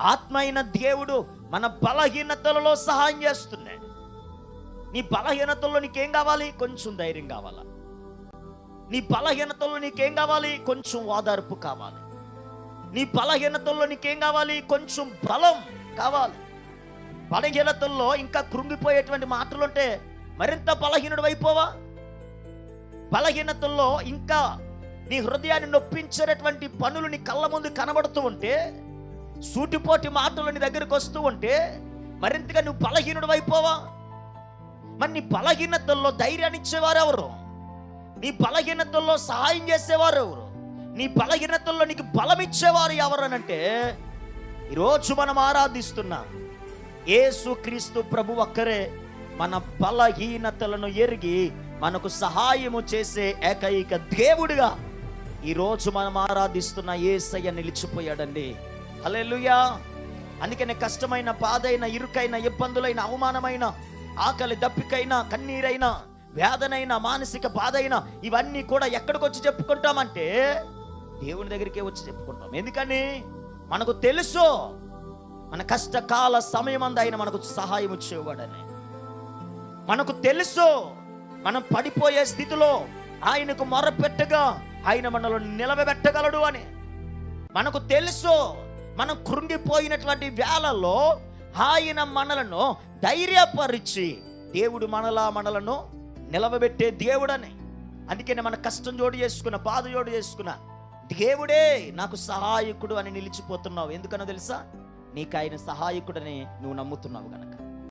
ఆత్మ అయిన దేవుడు మన బలహీనతలలో సహాయం చేస్తున్నాడు. నీ బలహీనతల్లో నీకేం కావాలి? కొంచెం ధైర్యం కావాలా? నీ బలహీనతల్లో నీకేం కావాలి? కొంచెం ఓదార్పు కావాలి. నీ బలహీనతల్లో నీకేం కావాలి? కొంచెం బలం కావాలి. బలహీనతల్లో ఇంకా కృంగిపోయేటువంటి మాటలు ఉంటే మరింత బలహీనుడు అయిపోవా? బలహీనతల్లో ఇంకా నీ హృదయాన్ని నొప్పించేటటువంటి పనులు నీ కళ్ళ ముందు కనబడుతూ ఉంటే సూటిపోటి మాటలు నీ దగ్గరకు వస్తూ ఉంటే మరింతగా నువ్వు బలహీనుడు అయిపోవా. మరి నీ బలహీనతల్లో ధైర్యాన్ని ఇచ్చేవారు ఎవరు? నీ బలహీనతల్లో సహాయం చేసేవారు ఎవరు? నీ బలహీనతల్లో నీకు బలం ఇచ్చేవారు ఎవరు అనంటే ఈరోజు మనం ఆరాధిస్తున్నాం ఏసు క్రీస్తు ప్రభు ఒక్కరే మన బలహీనతలను ఎరిగి మనకు సహాయము చేసే ఏకైక దేవుడిగా ఈరోజు మనం ఆరాధిస్తున్న ఏసయ్య నిలిచిపోయాడండి. అలెలుయా అందుకనే కష్టమైన బాధైన ఇరుకైన ఇబ్బందులైన అవమానమైన ఆకలి దప్పికైనా కన్నీరైనా వేదనైన మానసిక బాధ అయినా ఇవన్నీ కూడా ఎక్కడికి వచ్చి చెప్పుకుంటామంటే దేవుని దగ్గరికే వచ్చి చెప్పుకుంటాం. ఎందుకని? మనకు తెలుసు. మన కష్టకాల సమయం ఆయన మనకు సహాయం ఇచ్చేవాడని మనకు తెలుసు. మనం పడిపోయే స్థితిలో ఆయనకు మొరపెట్టగా ఆయన మనల్ని నిలబెట్టగలడు అని. మనకు తెలుసు. మనం కృంగిపోయినటువంటి వేళల్లో ఆయన మనలను ధైర్యపరిచి దేవుడు మనలా మనలను నిలవబెట్టే దేవుడని. అందుకనే మన కష్టం జోడు చేసుకున్న బాధ జోడు చేసుకున్న దేవుడే నాకు సహాయకుడు అని నిలిచిపోతున్నావు. ఎందుకనో తెలుసా? నీకు ఆయన సహాయకుడని నువ్వు నమ్ముతున్నావు కనుక